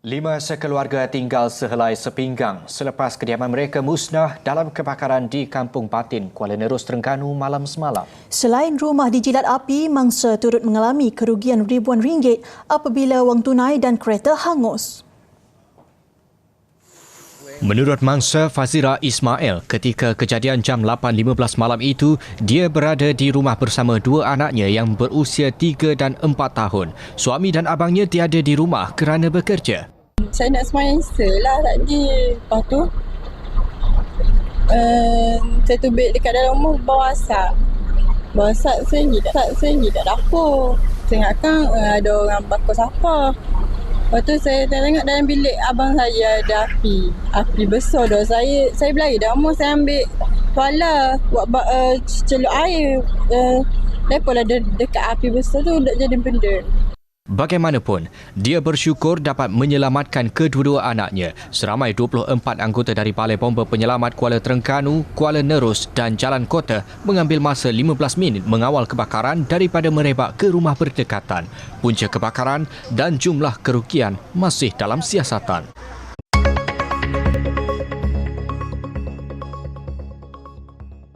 Lima sekeluarga tinggal sehelai sepinggang selepas kediaman mereka musnah dalam kebakaran di Kampung Batin, Kuala Nerus, Terengganu malam semalam. Selain rumah dijilat api, mangsa turut mengalami kerugian ribuan ringgit apabila wang tunai dan kereta hangus. Menurut mangsa Fazira Ismail, ketika kejadian jam 8.15 malam itu, dia berada di rumah bersama dua anaknya yang berusia 3 dan 4 tahun. Suami dan abangnya tiada di rumah kerana bekerja. Saya nak semayang lah tadi. Lepas tu, uh, saya tubik dekat dalam rumah bawa asap. Bawa asap saya pergi tak, saya pergi tak dapur. Saya ingatkan uh, ada orang bakar siapa. Lepas tu saya tengok dalam bilik abang saya ada api. Api besar dah. Saya saya berlari dah rumah saya ambil tuala buat uh, celup air. Uh, Lepas lah de- dekat api besar tu dah jadi benda. Bagaimanapun, dia bersyukur dapat menyelamatkan kedua-dua anaknya. Seramai 24 anggota dari Balai Bomba Penyelamat Kuala Terengganu, Kuala Nerus dan Jalan Kota mengambil masa 15 minit mengawal kebakaran daripada merebak ke rumah berdekatan. Punca kebakaran dan jumlah kerugian masih dalam siasatan.